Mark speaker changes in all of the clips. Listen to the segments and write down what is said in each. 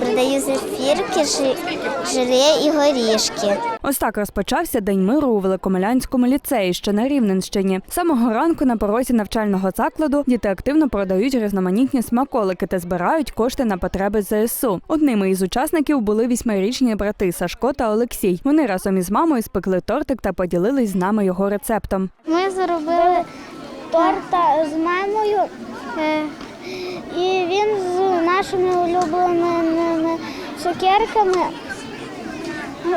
Speaker 1: Продаю зефірки, желе і горішки.
Speaker 2: Ось так розпочався День миру у Великомилянському ліцеї, що на Рівненщині. З Самого ранку на порозі навчального закладу діти активно продають різноманітні смаколики та збирають кошти на потреби ЗСУ. Одними із учасників були вісьмирічні брати Сашко та Олексій. Вони разом із мамою спекли тортик та поділились з нами його рецептом.
Speaker 1: Ми зробили торта з мамою, е, і він з нашими улюбленими цукерками.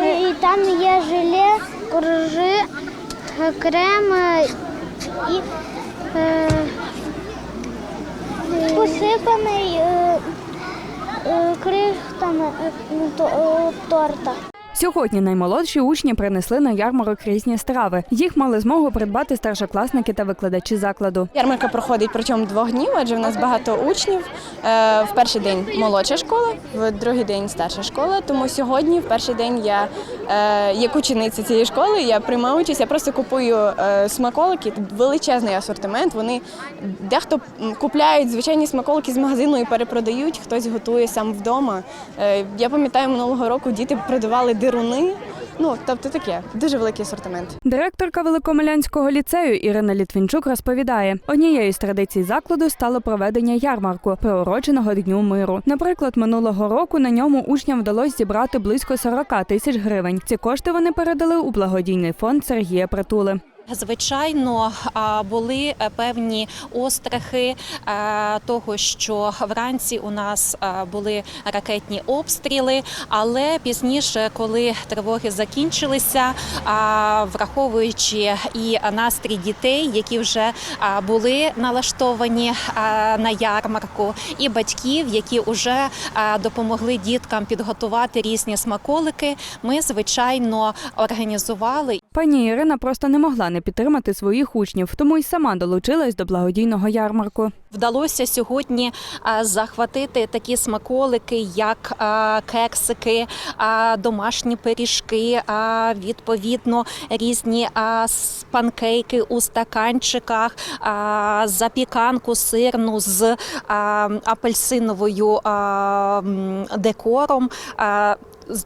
Speaker 1: Е, І там є желе, коржи, крем е, і е, посипаний е, е, крихтами е, е, торта.
Speaker 2: Сьогодні наймолодші учні принесли на ярмарок різні страви. Їх мали змогу придбати старшокласники та викладачі закладу.
Speaker 3: Ярмарка проходить протягом двох днів, адже в нас багато учнів. Е, В перший день молодша школа, в другий день старша школа. Тому сьогодні, в перший день, я як учениця цієї школи, я приймаю участь. Я просто купую е, смаколики. Величезний асортимент. Вони дехто купляють звичайні смаколики з магазину і перепродають. Хтось готує сам вдома. Е, Я пам'ятаю, минулого року діти продавали дируни. Ну тобто таке дуже великий асортимент.
Speaker 2: Директорка Великомилянського ліцею Ірина Літвінчук розповідає, однією з традицій закладу стало проведення ярмарку, приуроченого Дню миру. Наприклад, минулого року на ньому учням вдалося зібрати близько 40 тисяч гривень. Ці кошти вони передали у благодійний фонд Сергія Притули.
Speaker 4: Звичайно, були е, певні острахи е, того, що вранці у нас е, були ракетні обстріли, але пізніше, коли тривоги закінчилися, враховуючи і настрій дітей, які вже були налаштовані на ярмарку, і батьків, які вже допомогли діткам підготувати різні смаколики, ми звичайно організували
Speaker 2: Пані Ірина просто не могла не підтримати своїх учнів, тому й сама долучилась до благодійного ярмарку.
Speaker 4: Вдалося сьогодні захватити такі смаколики, як кексики, домашні пиріжки, відповідно різні панкейки у стаканчиках, запіканку сирну з апельсиновою декором.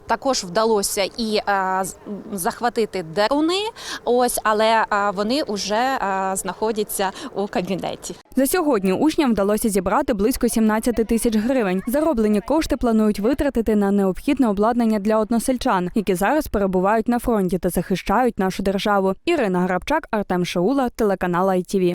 Speaker 4: Також вдалося і м, захватити деруни, ось, але а, вони вже а, знаходяться у кабінеті.
Speaker 2: За сьогодні учням вдалося зібрати близько 17 тисяч гривень. Зароблені кошти планують витратити на необхідне обладнання для односельчан, які зараз перебувають на фронті та захищають нашу державу. Ірина Грабчак, Артем Шаула, телеканал ITV.